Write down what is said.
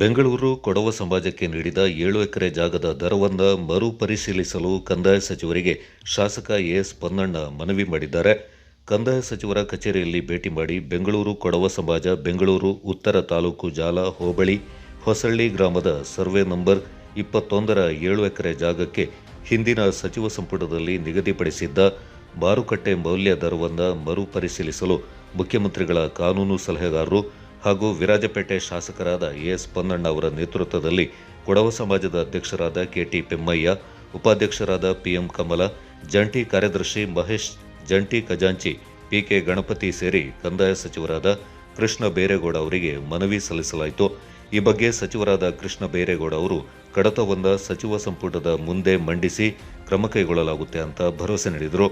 ಬೆಂಗಳೂರು ಕೊಡವ ಸಮಾಜಕ್ಕೆ ನೀಡಿದ ಏಳು ಎಕರೆ ಜಾಗದ ದರವನ್ನು ಮರುಪರಿಶೀಲಿಸಲು ಕಂದಾಯ ಸಚಿವರಿಗೆ ಶಾಸಕ ಎಸ್ ಪೊನ್ನಣ್ಣ ಮನವಿ ಮಾಡಿದ್ದಾರೆ. ಕಂದಾಯ ಸಚಿವರ ಕಚೇರಿಯಲ್ಲಿ ಭೇಟಿ ಮಾಡಿ ಬೆಂಗಳೂರು ಕೊಡವ ಸಮಾಜ, ಬೆಂಗಳೂರು ಉತ್ತರ ತಾಲೂಕು ಜಾಲ, ಹೋಬಳಿ, ಹೊಸಳ್ಳಿ ಗ್ರಾಮದ ಸರ್ವೆ ನಂಬರ್ ಇಪ್ಪತ್ತೊಂದರ ಏಳು ಎಕರೆ ಜಾಗಕ್ಕೆ ಹಿಂದಿನ ಸಚಿವ ಸಂಪುಟದಲ್ಲಿ ನಿಗದಿಪಡಿಸಿದ್ದ ಮಾರುಕಟ್ಟೆ ಮೌಲ್ಯ ದರವನ್ನು ಮರುಪರಿಶೀಲಿಸಲು ಮುಖ್ಯಮಂತ್ರಿಗಳ ಕಾನೂನು ಸಲಹೆಗಾರರು ಹಾಗೂ ವಿರಾಜಪೇಟೆ ಶಾಸಕರಾದ ಎಸ್ ಪೊನ್ನಣ್ಣ ಅವರ ನೇತೃತ್ವದಲ್ಲಿ ಕೊಡವ ಸಮಾಜದ ಅಧ್ಯಕ್ಷರಾದ ಕೆಟಿ ಪೆಮ್ಮಯ್ಯ ಉಪಾಧ್ಯಕ್ಷರಾದ ಪಿಎಂ ಕಮಲ, ಜಂಟಿ ಕಾರ್ಯದರ್ಶಿ ಮಹೇಶ್, ಜಂಟಿ ಖಜಾಂಚಿ ಪಿಕೆ ಗಣಪತಿ ಸೇರಿ ಕಂದಾಯ ಸಚಿವರಾದ ಕೃಷ್ಣ ಬೈರೇಗೌಡ ಅವರಿಗೆ ಮನವಿ ಸಲ್ಲಿಸಲಾಯಿತು. ಈ ಬಗ್ಗೆ ಸಚಿವರಾದ ಕೃಷ್ಣ ಬೈರೇಗೌಡ ಅವರು ಕಡತವೊಂದ ಸಚಿವ ಸಂಪುಟದ ಮುಂದೆ ಮಂಡಿಸಿ ಕ್ರಮ ಕೈಗೊಳ್ಳಲಾಗುತ್ತೆ ಅಂತ ಭರವಸೆ ನೀಡಿದರು.